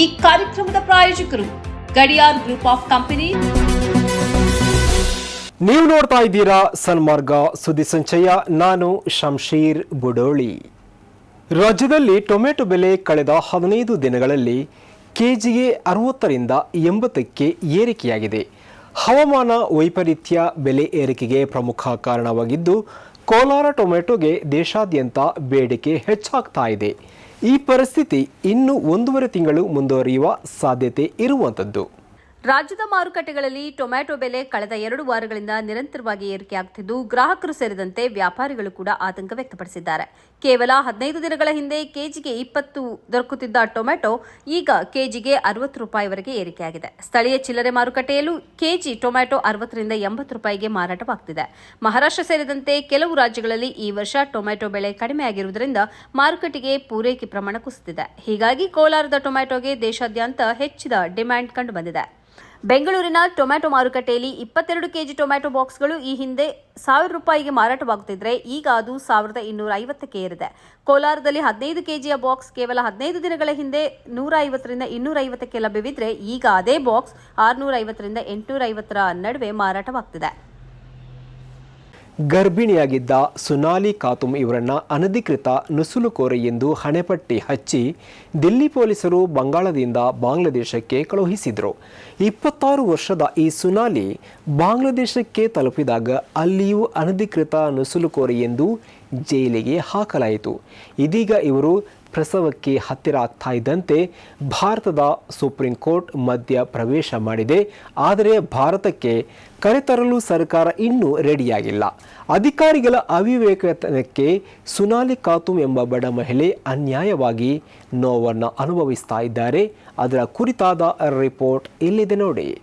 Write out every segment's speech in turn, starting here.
ಈ ಕಾರ್ಯಕ್ರಮದ ಪ್ರಾಯೋಜಕರು ಗಡಿಯಾರ್ ಗ್ರೂಪ್ ಆಫ್ ಕಂಪನಿ. ನೀವು ನೋಡ್ತಾ ಇದ್ದೀರಾ ಸನ್ಮಾರ್ಗ ಸುದ್ದಿ ಸಂಚಯ. ನಾನು ಶಂಶೀರ್ ಬುಡೋಳಿ. ರಾಜ್ಯದಲ್ಲಿ ಟೊಮೆಟೊ ಬೆಲೆ ಕಳೆದ ಹದಿನೈದು ದಿನಗಳಲ್ಲಿ ಕೆಜಿಗೆ ಅರವತ್ತರಿಂದ ಎಂಬತ್ತಕ್ಕೆ ಏರಿಕೆಯಾಗಿದೆ. ಹವಾಮಾನ ವೈಪರೀತ್ಯ ಬೆಲೆ ಏರಿಕೆಗೆ ಪ್ರಮುಖ ಕಾರಣವಾಗಿದ್ದು, ಕೋಲಾರ ಟೊಮೆಟೊಗೆ ದೇಶಾದ್ಯಂತ ಬೇಡಿಕೆ ಹೆಚ್ಚಾಗ್ತಾ ಇದೆ. ಈ ಪರಿಸ್ಥಿತಿ ಇನ್ನು ಒಂದೂವರೆ ತಿಂಗಳು ಮುಂದುವರಿಯುವ ಸಾಧ್ಯತೆ ಇರುವಂಥದ್ದು. ರಾಜ್ಯದ ಮಾರುಕಟ್ಟೆಗಳಲ್ಲಿ ಟೊಮ್ಯಾಟೊ ಬೆಲೆ ಕಳೆದ ಎರಡು ವಾರಗಳಿಂದ ನಿರಂತರವಾಗಿ ಏರಿಕೆಯಾಗುತ್ತಿದ್ದು ಗ್ರಾಹಕರು ಸೇರಿದಂತೆ ವ್ಯಾಪಾರಿಗಳು ಕೂಡ ಆತಂಕ ವ್ಯಕ್ತಪಡಿಸಿದ್ದಾರೆ. ಕೇವಲ ಹದಿನೈದು ದಿನಗಳ ಹಿಂದೆ ಕೆಜಿಗೆ ಇಪ್ಪತ್ತು ದೊರಕುತ್ತಿದ್ದ ಟೊಮ್ಯಾಟೊ ಈಗ ಕೆಜಿಗೆ ಅರವತ್ತು ರೂಪಾಯಿವರೆಗೆ ಏರಿಕೆಯಾಗಿದೆ. ಸ್ಥಳೀಯ ಚಿಲ್ಲರೆ ಮಾರುಕಟ್ಟೆಯಲ್ಲೂ ಕೆಜಿ ಟೊಮ್ಯಾಟೊ ಅರವತ್ತರಿಂದ ಎಂಬತ್ತು ರೂಪಾಯಿಗೆ ಮಾರಾಟವಾಗುತ್ತಿದೆ ಮಹಾರಾಷ್ಟ್ರ ಸೇರಿದಂತೆ ಕೆಲವು ರಾಜ್ಯಗಳಲ್ಲಿ ಈ ವರ್ಷ ಟೊಮ್ಯಾಟೊ ಬೆಲೆ ಕಡಿಮೆಯಾಗಿರುವುದರಿಂದ ಮಾರುಕಟ್ಟೆಗೆ ಪೂರೈಕೆ ಪ್ರಮಾಣ ಕುಸಿದಿದೆ. ಹೀಗಾಗಿ ಕೋಲಾರದ ಟೊಮ್ಯಾಟೊಗೆ ದೇಶಾದ್ಯಂತ ಹೆಚ್ಚಿದ ಡಿಮ್ಯಾಂಡ್ ಕಂಡುಬಂದಿದೆ ಬೆಂಗಳೂರಿನ ಟೊಮ್ಯಾಟೊ ಮಾರುಕಟ್ಟೆಯಲ್ಲಿ ಇಪ್ಪತ್ತೆರಡು ಕೆಜಿ ಟೊಮ್ಯಾಟೊ ಬಾಕ್ಸ್ಗಳು ಈ ಹಿಂದೆ ಸಾವಿರ ರೂಪಾಯಿಗೆ ಮಾರಾಟವಾಗುತ್ತಿದ್ದರೆ ಈಗ ಅದು ಸಾವಿರದ ಇನ್ನೂರ ಐವತ್ತಕ್ಕೆ ಏರಿದೆ. ಕೋಲಾರದಲ್ಲಿ ಹದಿನೈದು ಕೆಜಿಯ ಬಾಕ್ಸ್ ಕೇವಲ ಹದಿನೈದು ದಿನಗಳ ಹಿಂದೆ ನೂರ ಐವತ್ತರಿಂದ ಇನ್ನೂರ ಐವತ್ತಕ್ಕೆ ಲಭ್ಯವಿದ್ರೆ ಈಗ ಅದೇ ಬಾಕ್ಸ್ ಆರುನೂರ ಐವತ್ತರಿಂದ ಎಂಟುನೂರ ಐವತ್ತರ ನಡುವೆ ಮಾರಾಟವಾಗ್ತಿದೆ. ಗರ್ಭಿಣಿಯಾಗಿದ್ದ ಸುನಾಲಿ ಖಾತುಮ್ ಇವರನ್ನ ಅನಧಿಕೃತ ನುಸುಲುಕೋರೆ ಎಂದು ಹಣೆಪಟ್ಟಿ ಹಚ್ಚಿ ದಿಲ್ಲಿ ಪೊಲೀಸರು ಬಂಗಾಳದಿಂದ ಬಾಂಗ್ಲಾದೇಶಕ್ಕೆ ಕಳುಹಿಸಿದರು. ಇಪ್ಪತ್ತಾರು ವರ್ಷದ ಈ ಸುನಾಲಿ ಬಾಂಗ್ಲಾದೇಶಕ್ಕೆ ತಲುಪಿದಾಗ ಅಲ್ಲಿಯೂ ಅನಧಿಕೃತ ನುಸುಲುಕೋರೆ ಎಂದು ಜೈಲಿಗೆ ಹಾಕಲಾಯಿತು. ಇದೀಗ ಇವರು ಪ್ರಸವಕ್ಕೆ ಹತ್ತಿರ ಆಗ್ತಾ ಇದ್ದಂತೆ ಭಾರತದ ಸುಪ್ರೀಂ ಕೋರ್ಟ್ ಮಧ್ಯ ಪ್ರವೇಶ ಮಾಡಿದೆ. ಆದರೆ ಭಾರತಕ್ಕೆ ಕರೆತರಲು ಸರ್ಕಾರ ಇನ್ನೂ ರೆಡಿಯಾಗಿಲ್ಲ. ಅಧಿಕಾರಿಗಳ ಅವಿವೇಕತನಕ್ಕೆ ಸುನಾಲಿ ಖಾತೂಮ್ ಎಂಬ ಬಡ ಮಹಿಳೆ ಅನ್ಯಾಯವಾಗಿ ನೋವನ್ನು ಅನುಭವಿಸ್ತಾ ಇದ್ದಾರೆ. ಅದರ ಕುರಿತಾದ ರಿಪೋರ್ಟ್ ಇಲ್ಲಿದೆ ನೋಡಿ.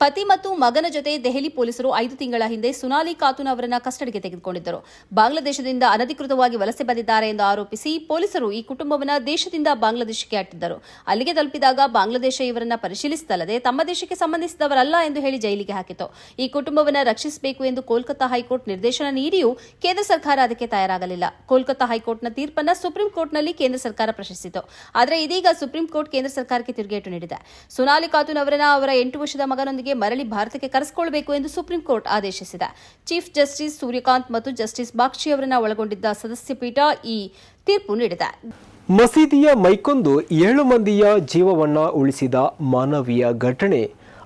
ಪತಿ ಮತ್ತು ಮಗನ ಜೊತೆ ದೆಹಲಿ ಪೊಲೀಸರು ಐದು ತಿಂಗಳ ಹಿಂದೆ ಸುನಾಲಿ ಖಾತೂನ್ ಅವರನ್ನು ಕಸ್ಟಡಿಗೆ ತೆಗೆದುಕೊಂಡಿದ್ದರು. ಬಾಂಗ್ಲಾದೇಶದಿಂದ ಅನಧಿಕೃತವಾಗಿ ವಲಸೆ ಬಂದಿದ್ದಾರೆ ಎಂದು ಆರೋಪಿಸಿ ಪೊಲೀಸರು ಈ ಕುಟುಂಬವನ್ನು ದೇಶದಿಂದ ಬಾಂಗ್ಲಾದೇಶಕ್ಕೆ ಅಟ್ಟಿದ್ದರು. ಅಲ್ಲಿಗೆ ತಲುಪಿದಾಗ ಬಾಂಗ್ಲಾದೇಶ ಇವರನ್ನು ಪರಿಶೀಲಿಸಿದಲ್ಲದೆ ತಮ್ಮ ದೇಶಕ್ಕೆ ಸಂಬಂಧಿಸಿದವರಲ್ಲ ಎಂದು ಹೇಳಿ ಜೈಲಿಗೆ ಹಾಕಿತು ಈ ಕುಟುಂಬವನ್ನು ರಕ್ಷಿಸಬೇಕು ಎಂದು ಕೋಲ್ಕತ್ತಾ ಹೈಕೋರ್ಟ್ ನಿರ್ದೇಶನ ನೀಡಿಯೂ ಕೇಂದ್ರ ಸರ್ಕಾರ ಅದಕ್ಕೆ ತಯಾರಾಗಲಿಲ್ಲ. ಕೋಲ್ಕತ್ತಾ ಹೈಕೋರ್ಟ್ನ ತೀರ್ಪನ್ನು ಸುಪ್ರೀಂ ಕೋರ್ಟ್ನಲ್ಲಿ ಕೇಂದ್ರ ಸರ್ಕಾರ ಪ್ರಶ್ನಿಸಿತು ಆದರೆ ಇದೀಗ ಸುಪ್ರೀಂ ಕೋರ್ಟ್ ಕೇಂದ್ರ ಸರ್ಕಾರಕ್ಕೆ ತಿರುಗೇಟು ನೀಡಿದೆ. ಸುನಾಲಿ ಖಾತೂನ್ ಅವರನ್ನ ಅವರ ಎಂಟು ವರ್ಷದ ಮಗನೊಂದಿಗೆ ಮರಳಿ ಭಾರತಕ್ಕೆ ಕರೆಸಿಕೊಳ್ಳಬೇಕು ಎಂದು ಸುಪ್ರೀಂ ಕೋರ್ಟ್ ಆದೇಶಿಸಿದೆ. ಚೀಫ್ ಜಸ್ಟಿಸ್ ಸೂರ್ಯಕಾಂತ್ ಮತ್ತು ಜಸ್ಟಿಸ್ ಬಾಕ್ಷಿ ಅವರನ್ನ ಒಳಗೊಂಡಿದ್ದ ಸದಸ್ಯ ಪೀಠ ಈ ತೀರ್ಪು ನೀಡಿದೆ. ಮಸೀದಿಯ ಮೈಕೊಂದು ಏಳು ಮಂದಿಯ ಜೀವವನ್ನ ಉಳಿಸಿದ ಮಾನವೀಯ ಘಟನೆ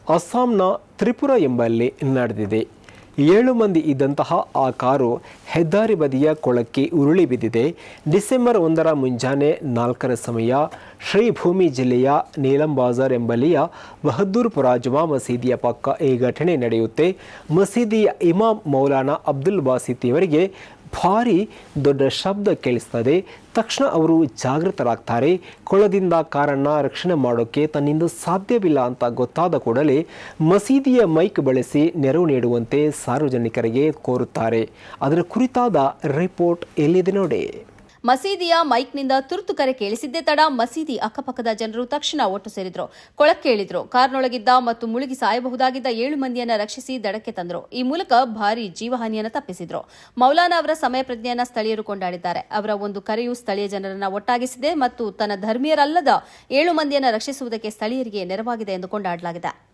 ಅಸ್ಸಾಂನ ತ್ರಿಪುರ ಎಂಬಲ್ಲಿ ನಡೆದಿದೆ. ಏಳು ಮಂದಿ ಇದ್ದಂತಹ ಆ ಕಾರು ಹೆದ್ದಾರಿ ಬದಿಯ ಕೊಳಕ್ಕೆ ಉರುಳಿ ಬಿದ್ದಿದೆ. ಡಿಸೆಂಬರ್ ಒಂದರ ಮುಂಜಾನೆ ನಾಲ್ಕರ ಸಮಯ ಶ್ರೀಭೂಮಿ ಜಿಲ್ಲೆಯ ನೀಲಂ ಬಾಜಾರ್ ಎಂಬಲ್ಲಿಯ ಬಹದ್ದೂರ್ಪುರ ಜುಮಾ ಮಸೀದಿಯ ಪಕ್ಕ ಈ ಘಟನೆ ನಡೆಯುತ್ತೆ. ಮಸೀದಿಯ ಇಮಾಮ್ ಮೌಲಾನಾ ಅಬ್ದುಲ್ ಬಾಸಿತ್ ಇವರಿಗೆ ಭಾರಿ ದೊಡ್ಡ ಶಬ್ದ ಕೇಳಿಸ್ತದೆ. ತಕ್ಷಣ ಅವರು ಜಾಗೃತರಾಗ್ತಾರೆ. ಕೊಳದಿಂದ ಕಾರನ್ನು ರಕ್ಷಣೆ ಮಾಡೋಕ್ಕೆ ತನ್ನಿಂದ ಸಾಧ್ಯವಿಲ್ಲ ಅಂತ ಗೊತ್ತಾದ ಕೂಡಲೇ ಮಸೀದಿಯ ಮೈಕ್ ಬಳಸಿ ನೆರವು ನೀಡುವಂತೆ ಸಾರ್ವಜನಿಕರಿಗೆ ಕೋರುತ್ತಾರೆ. ಅದರ ಕುರಿತಾದ ರಿಪೋರ್ಟ್ ಎಲ್ಲಿದೆ ನೋಡಿ. ಮಸೀದಿಯ ಮೈಕ್ನಿಂದ ತುರ್ತು ಕರೆ ಕೇಳಿಸಿದ್ದೇ ತಡ. ಮಸೀದಿ ಅಕ್ಕಪಕ್ಕದ ಜನರು ತಕ್ಷಣ ಒಟ್ಟು ಸೇರಿದ್ರು. ಕೊಳಕ್ಕೇಳಿದ್ರು ಕಾರ್ನೊಳಗಿದ್ದ ಮತ್ತು ಮುಳುಗಿ ಸಾಯಬಹುದಾಗಿದ್ದ ಏಳು ಮಂದಿಯನ್ನು ರಕ್ಷಿಸಿ ದಡಕ್ಕೆ ತಂದರು. ಈ ಮೂಲಕ ಭಾರಿ ಜೀವಹಾನಿಯನ್ನು ತಪ್ಪಿಸಿದ್ರು. ಮೌಲಾನಾ ಅವರ ಸಮಯ ಪ್ರಜ್ಞೆಯನ್ನು ಸ್ಥಳೀಯರು ಕೊಂಡಾಡಿದ್ದಾರೆ. ಅವರ ಒಂದು ಕರೆಯು ಸ್ಥಳೀಯ ಜನರನ್ನು ಒಟ್ಟಾಗಿಸಿದೆ ಮತ್ತು ತನ್ನ ಧರ್ಮೀಯರಲ್ಲದ ಏಳು ಮಂದಿಯನ್ನು ರಕ್ಷಿಸುವುದಕ್ಕೆ ಸ್ಥಳೀಯರಿಗೆ ನೆರವಾಗಿದೆ ಎಂದು ಕೊಂಡಾಡಲಾಗಿದೆ.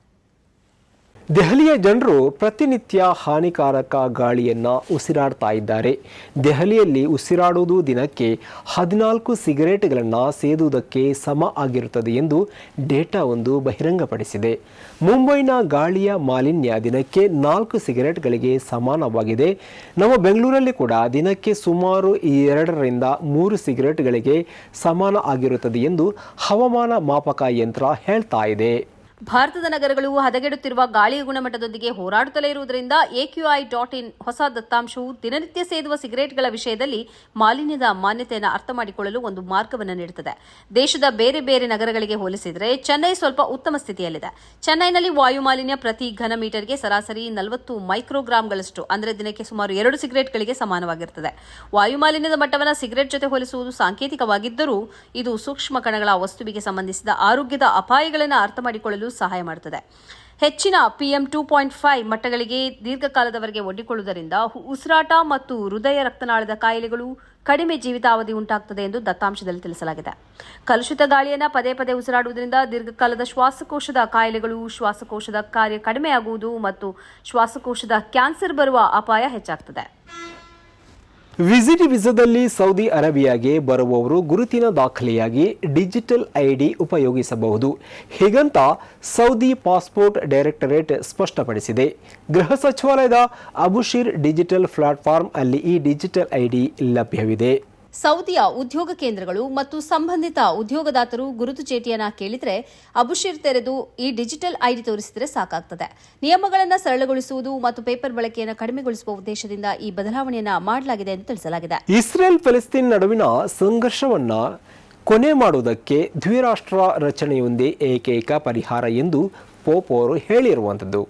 ದೆಹಲಿಯ ಜನರು ಪ್ರತಿನಿತ್ಯ ಹಾನಿಕಾರಕ ಗಾಳಿಯನ್ನು ಉಸಿರಾಡ್ತಾ ಇದ್ದಾರೆ. ದೆಹಲಿಯಲ್ಲಿ ಉಸಿರಾಡುವುದು ದಿನಕ್ಕೆ ಹದಿನಾಲ್ಕು ಸಿಗರೇಟ್ಗಳನ್ನು ಸೇದುವುದಕ್ಕೆ ಸಮ ಆಗಿರುತ್ತದೆ ಎಂದು ಡೇಟಾ ಒಂದು ಬಹಿರಂಗಪಡಿಸಿದೆ. ಮುಂಬೈನ ಗಾಳಿಯ ಮಾಲಿನ್ಯ ದಿನಕ್ಕೆ ನಾಲ್ಕು ಸಿಗರೇಟ್ಗಳಿಗೆ ಸಮಾನವಾಗಿದೆ. ನಮ್ಮ ಬೆಂಗಳೂರಲ್ಲಿ ಕೂಡ ದಿನಕ್ಕೆ ಸುಮಾರು ಎರಡರಿಂದ ಮೂರು ಸಿಗರೇಟ್ಗಳಿಗೆ ಸಮಾನ ಆಗಿರುತ್ತದೆ ಎಂದು ಹವಾಮಾನ ಮಾಪಕ ಯಂತ್ರ ಹೇಳ್ತಾ ಇದೆ. ಭಾರತದ ನಗರಗಳು ಹದಗೆಡುತ್ತಿರುವ ಗಾಳಿಯ ಗುಣಮಟ್ಟದೊಂದಿಗೆ ಹೋರಾಡುತ್ತಲೇ ಇರುವುದರಿಂದ ಎಕ್ಯುಐ ಡಾಟ್ ಇನ್ ಹೊಸ ದತ್ತಾಂಶವು ದಿನನಿತ್ಯ ಸೇದುವ ಸಿಗರೇಟ್ಗಳ ವಿಷಯದಲ್ಲಿ ಮಾಲಿನ್ಯದ ಮಾನ್ಯತೆಯನ್ನು ಅರ್ಥ ಮಾಡಿಕೊಳ್ಳಲು ಒಂದು ಮಾರ್ಗವನ್ನು ನೀಡುತ್ತದೆ. ದೇಶದ ಬೇರೆ ಬೇರೆ ನಗರಗಳಿಗೆ ಹೋಲಿಸಿದರೆ ಚೆನ್ನೈ ಸ್ವಲ್ಪ ಉತ್ತಮ ಸ್ಥಿತಿಯಲ್ಲಿದೆ. ಚೆನ್ನೈನಲ್ಲಿ ವಾಯು ಮಾಲಿನ್ಯ ಪ್ರತಿ ಘನ ಮೀಟರ್ಗೆ ಸರಾಸರಿ ನಲವತ್ತು ಮೈಕ್ರೋಗ್ರಾಂಗಳಷ್ಟು, ಅಂದರೆ ದಿನಕ್ಕೆ ಸುಮಾರು ಎರಡು ಸಿಗರೇಟ್ಗಳಿಗೆ ಸಮಾನವಾಗಿರುತ್ತದೆ. ವಾಯು ಮಾಲಿನ್ಯದ ಮಟ್ಟವನ್ನು ಸಿಗರೇಟ್ ಜೊತೆ ಹೋಲಿಸುವುದು ಸಾಂಕೇತಿಕವಾಗಿದ್ದರೂ ಇದು ಸೂಕ್ಷ್ಮ ಕಣಗಳ ವಸ್ತುವಿಗೆ ಸಂಬಂಧಿಸಿದ ಆರೋಗ್ಯದ ಅಪಾಯಗಳನ್ನು ಅರ್ಥ ಮಾಡಿಕೊಳ್ಳಲು ಸಹಾಯ ಮಾಡುತ್ತದೆ ಹೆಚ್ಚಿನ ಪಿಎಂ ಟೂ ಪಾಯಿಂಟ್ ಫೈವ್ ಮಟ್ಟಗಳಿಗೆ ದೀರ್ಘಕಾಲದವರೆಗೆ ಒಡ್ಡಿಕೊಳ್ಳುವುದರಿಂದ ಉಸಿರಾಟ ಮತ್ತು ಹೃದಯ ರಕ್ತನಾಳದ ಕಾಯಿಲೆಗಳು ಕಡಿಮೆ ಜೀವಿತಾವಧಿ ಉಂಟಾಗುತ್ತದೆ ಎಂದು ದತ್ತಾಂಶದಲ್ಲಿ ತಿಳಿಸಲಾಗಿದೆ. ಕಲುಷಿತ ಗಾಳಿಯನ್ನು ಪದೇ ಪದೇ ಉಸಿರಾಡುವುದರಿಂದ ದೀರ್ಘಕಾಲದ ಶ್ವಾಸಕೋಶದ ಕಾಯಿಲೆಗಳು, ಶ್ವಾಸಕೋಶದ ಕಾರ್ಯ ಕಡಿಮೆಯಾಗುವುದು ಮತ್ತು ಶ್ವಾಸಕೋಶದ ಕ್ಯಾನ್ಸರ್ ಬರುವ ಅಪಾಯ ಹೆಚ್ಚಾಗ್ತದೆ. ವಿಸಿಟ್ ವಿಸಾದಲ್ಲಿ ಸೌದಿ ಅರೇಬಿಯಾಗೆ ಬರುವವರು ಗುರುತಿನ ದಾಖಲೆಯಾಗಿ ಡಿಜಿಟಲ್ ಐಡಿ ಉಪಯೋಗಿಸಬಹುದು. ಹೀಗಂತ ಸೌದಿ ಪಾಸ್ಪೋರ್ಟ್ ಡೈರೆಕ್ಟರೇಟ್ ಸ್ಪಷ್ಟಪಡಿಸಿದೆ. ಗೃಹ ಸಚಿವಾಲಯದ ಅಬುಶೀರ್ ಡಿಜಿಟಲ್ ಪ್ಲಾಟ್ಫಾರ್ಮ್ ಅಲ್ಲಿ ಈ ಡಿಜಿಟಲ್ ಐಡಿ ಲಭ್ಯವಿದೆ. ಸೌದಿಯ ಉದ್ಯೋಗ ಕೇಂದ್ರಗಳು ಮತ್ತು ಸಂಬಂಧಿತ ಉದ್ಯೋಗದಾತರು ಗುರುತು ಚೇಟಿಯನ್ನ ಕೇಳಿದ್ರೆ ಅಬುಷಿರ್ ತೆರೆದು ಈ ಡಿಜಿಟಲ್ ಐಡಿ ತೋರಿಸಿದರೆ ಸಾಕಾಗ್ತದೆ. ನಿಯಮಗಳನ್ನು ಸರಳಗೊಳಿಸುವುದು ಮತ್ತು ಪೇಪರ್ ಬಳಕೆಯನ್ನು ಕಡಿಮೆಗೊಳಿಸುವ ಉದ್ದೇಶದಿಂದ ಈ ಬದಲಾವಣೆಯನ್ನ ಮಾಡಲಾಗಿದೆ ಎಂದು ತಿಳಿಸಲಾಗಿದೆ. ಇಸ್ರೇಲ್ ಫಲಸ್ತೀನ್ ನಡುವಿನ ಸಂಘರ್ಷವನ್ನ ಕೊನೆ ಮಾಡುವುದಕ್ಕೆ ದ್ವಿರಾಷ್ಟ್ರ ರಚನೆಯೊಂದೇ ಏಕೈಕ ಪರಿಹಾರ ಎಂದು ಪೋಪ್ ಅವರು ಹೇಳಿರುವಂಥದ್ದು.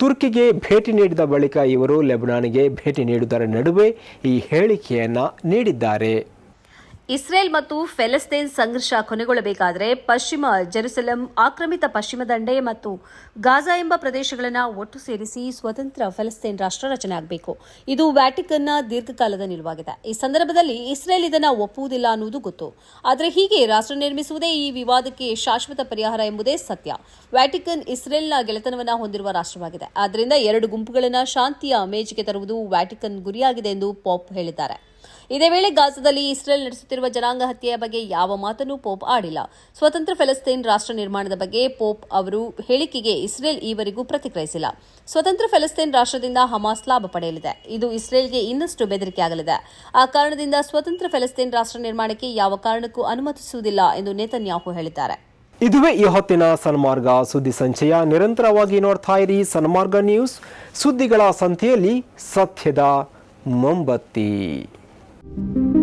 ತುರ್ಕಿಗೆ ಭೇಟಿ ನೀಡಿದ ಬಳಿಕ ಇವರು ಲೆಬನಾನ್ಗೆ ಭೇಟಿ ನೀಡುವುದರ ನಡುವೆ ಈ ಹೇಳಿಕೆಯನ್ನು ನೀಡಿದ್ದಾರೆ. ಇಸ್ರೇಲ್ ಮತ್ತು ಫೆಲಸ್ತೀನ್ ಸಂಘರ್ಷ ಕೊನೆಗೊಳ್ಳಬೇಕಾದರೆ ಪಶ್ಚಿಮ ಜೆರುಸಲಂ ಆಕ್ರಮಿತ ಪಶ್ಚಿಮ ದಂಡೆ ಮತ್ತು ಗಾಜಾ ಎಂಬ ಪ್ರದೇಶಗಳನ್ನು ಒಟ್ಟು ಸೇರಿಸಿ ಸ್ವತಂತ್ರ ಫೆಲಸ್ತೀನ್ ರಾಷ್ಟ್ರ ರಚನೆ ಆಗಬೇಕು. ಇದು ವ್ಯಾಟಿಕನ್ನ ದೀರ್ಘಕಾಲದ ನಿಲುವಾಗಿದೆ. ಈ ಸಂದರ್ಭದಲ್ಲಿ ಇಸ್ರೇಲ್ ಇದನ್ನು ಒಪ್ಪುವುದಿಲ್ಲ ಅನ್ನುವುದು ಗೊತ್ತು. ಆದರೆ ಹೀಗೆ ರಾಷ್ಟ್ರ ನಿರ್ಮಿಸುವುದೇ ಈ ವಿವಾದಕ್ಕೆ ಶಾಶ್ವತ ಪರಿಹಾರ ಎಂಬುದೇ ಸತ್ಯ. ವ್ಯಾಟಿಕನ್ ಇಸ್ರೇಲ್ನ ಗೆಳೆತನವನ್ನು ಹೊಂದಿರುವ ರಾಷ್ಟ್ರವಾಗಿದೆ. ಆದ್ದರಿಂದ ಎರಡು ಗುಂಪುಗಳನ್ನು ಶಾಂತಿಯ ಮೇಜಿಗೆ ತರುವುದು ವ್ಯಾಟಿಕನ್ ಗುರಿಯಾಗಿದೆ ಎಂದು ಪಾಪ್ ಹೇಳಿದ್ದಾರೆ. ಇದೇ ವೇಳೆ ಗಾಜಾದಲ್ಲಿ ಇಸ್ರೇಲ್ ನಡೆಸುತ್ತಿರುವ ಜನಾಂಗ ಹತ್ಯೆಯ ಬಗ್ಗೆ ಯಾವ ಮಾತನ್ನೂ ಪೋಪ್ ಆಡಿಲ್ಲ. ಸ್ವತಂತ್ರ ಫೆಲಸ್ತೀನ್ ರಾಷ್ಟ್ರ ನಿರ್ಮಾಣದ ಬಗ್ಗೆ ಪೋಪ್ ಅವರು ಹೇಳಿಕೆಗೆ ಇಸ್ರೇಲ್ ಈವರೆಗೂ ಪ್ರತಿಕ್ರಿಯಿಸಿಲ್ಲ. ಸ್ವತಂತ್ರ ಫೆಲಸ್ತೀನ್ ರಾಷ್ಟ್ರದಿಂದ ಹಮಾಸ್ ಲಾಭ ಪಡೆಯಲಿದೆ. ಇದು ಇಸ್ರೇಲ್ಗೆ ಇನ್ನಷ್ಟು ಬೆದರಿಕೆಯಾಗಲಿದೆ. ಆ ಕಾರಣದಿಂದ ಸ್ವತಂತ್ರ ಫೆಲಸ್ತೀನ್ ರಾಷ್ಟ್ರ ನಿರ್ಮಾಣಕ್ಕೆ ಯಾವ ಕಾರಣಕ್ಕೂ ಅನುಮತಿಸುವುದಿಲ್ಲ ಎಂದು ನೇತನ್ಯಾಹು ಹೇಳಿದ್ದಾರೆ. ಇದುವೇ ಈ ಹೊತ್ತಿನ ಸನ್ಮಾರ್ಗ ಸುದ್ದಿ ಸಂಚಯ. ನಿರಂತರವಾಗಿ ನೋಡ್ತಾ ಇರಿ ಸನ್ಮಾರ್ಗ ನ್ಯೂಸ್. ಸುದ್ದಿಗಳ ಸಂತೆಯಲ್ಲಿ ಸತ್ಯದ ಮೊಂಬತ್ತಿ. Thank you.